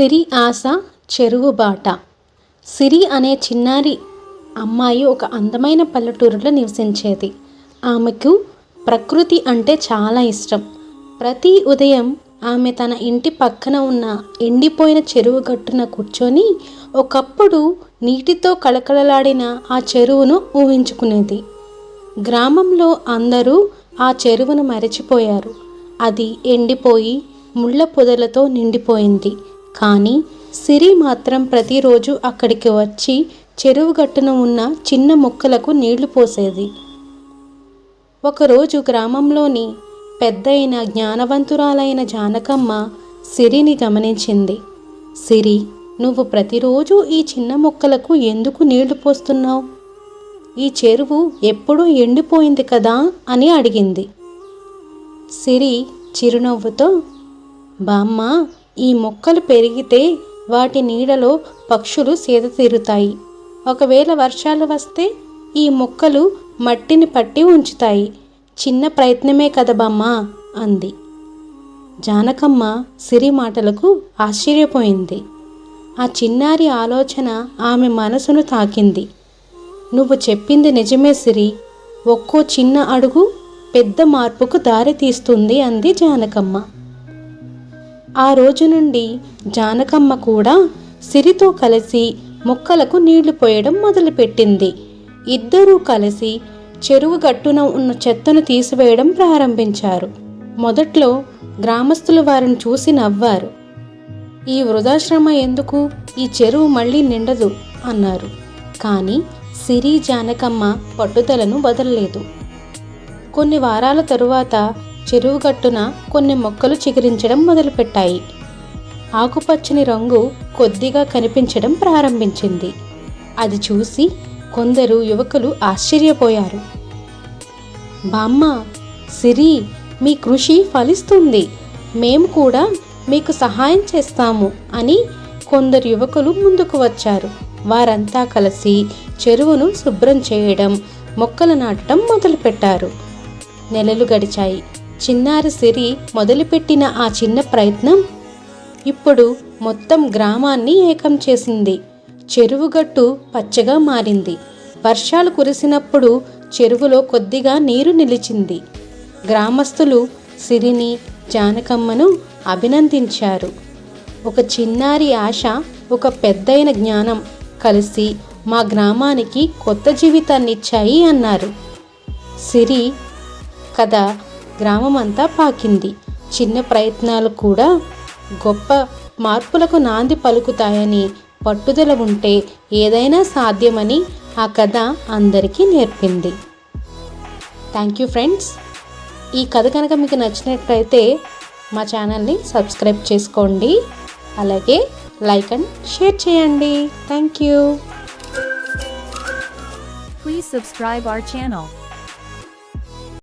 సిరి ఆశ చెరువు బాట. సిరి అనే చిన్నారి అమ్మాయి ఒక అందమైన పల్లెటూరులో నివసించేది. ఆమెకు ప్రకృతి అంటే చాలా ఇష్టం. ప్రతి ఉదయం ఆమె తన ఇంటి పక్కన ఉన్న ఎండిపోయిన చెరువు గట్టున కూర్చొని ఒకప్పుడు నీటితో కళకళలాడిన ఆ చెరువును ఊహించుకునేది. గ్రామంలో అందరూ ఆ చెరువును మరచిపోయారు. అది ఎండిపోయి ముళ్ళ పొదలతో నిండిపోయింది. కానీ సిరి మాత్రం ప్రతిరోజు అక్కడికి వచ్చి చెరువు గట్టున ఉన్న చిన్న మొక్కలకు నీళ్ళు పోసేది. ఒకరోజు గ్రామంలోని పెద్దయిన జ్ఞానవంతురాలైన జానకమ్మ సిరిని గమనించింది. సిరి నువ్వు ప్రతిరోజు ఈ చిన్న మొక్కలకు ఎందుకు నీళ్ళు పోస్తున్నావు? ఈ చెరువు ఎప్పుడూ ఎండిపోయింది కదా అని అడిగింది. సిరి చిరునవ్వుతో బామ్మ ఈ మొక్కలు పెరిగితే వాటి నీడలో పక్షులు సేద తీరుతాయి. ఒకవేళ వర్షాలు వస్తే ఈ మొక్కలు మట్టిని పట్టి ఉంచుతాయి. చిన్న ప్రయత్నమే కదా బామ్మ అంది. జానకమ్మ సిరి మాటలకు ఆశ్చర్యపోయింది. ఆ చిన్నారి ఆలోచన ఆమె మనసును తాకింది. నువ్వు చెప్పింది నిజమే సిరి. ఒక్కో చిన్న అడుగు పెద్ద మార్పుకు దారి తీస్తుంది అంది జానకమ్మ. ఆ రోజు నుండి జానకమ్మ కూడా సిరితో కలిసి మొక్కలకు నీళ్ళు పోయడం మొదలుపెట్టింది. ఇద్దరూ కలిసి చెరువు గట్టున ఉన్న చెత్తను తీసివేయడం ప్రారంభించారు. మొదట్లో గ్రామస్తులు వారిని చూసి నవ్వారు. ఈ వృధాశ్రమ ఎందుకు? ఈ చెరువు మళ్ళీ నిండదు అన్నారు. కానీ సిరి జానకమ్మ పట్టుదలను వదలలేదు. కొన్ని వారాల తరువాత చెరువు గట్టున కొన్ని మొక్కలు చిగురించడం మొదలుపెట్టాయి. ఆకుపచ్చని రంగు కొద్దిగా కనిపించడం ప్రారంభించింది. అది చూసి కొందరు యువకులు ఆశ్చర్యపోయారు. బామ్మ సిరి మీ కృషి ఫలిస్తుంది. మేము కూడా మీకు సహాయం చేస్తాము అని కొందరు యువకులు ముందుకు వచ్చారు. వారంతా కలిసి చెరువును శుభ్రం చేయడం మొక్కలు నాటడం మొదలుపెట్టారు. నెలలు గడిచాయి. చిన్నారి సిరి మొదలుపెట్టిన ఆ చిన్న ప్రయత్నం ఇప్పుడు మొత్తం గ్రామాన్ని ఏకం చేసింది. చెరువుగట్టు పచ్చగా మారింది. వర్షాలు కురిసినప్పుడు చెరువులో కొద్దిగా నీరు నిలిచింది. గ్రామస్తులు సిరిని జానకమ్మను అభినందించారు. ఒక చిన్నారి ఆశ ఒక పెద్దయిన జ్ఞానం కలిసి మా గ్రామానికి కొత్త జీవితాన్ని ఇచ్చాయి అన్నారు. సిరి కథ గ్రామమంతా పాకింది. చిన్న ప్రయత్నాలు కూడా గొప్ప మార్పులకు నాంది పలుకుతాయని పట్టుదల ఉంటే ఏదైనా సాధ్యమని ఆ కథ అందరికీ నేర్పింది. థ్యాంక్ యూ ఫ్రెండ్స్ ఈ కథ కనుక మీకు నచ్చినట్లయితే మా ఛానల్ని సబ్స్క్రైబ్ చేసుకోండి. అలాగే లైక్ అండ్ షేర్ చేయండి. Thank you please subscribe our channel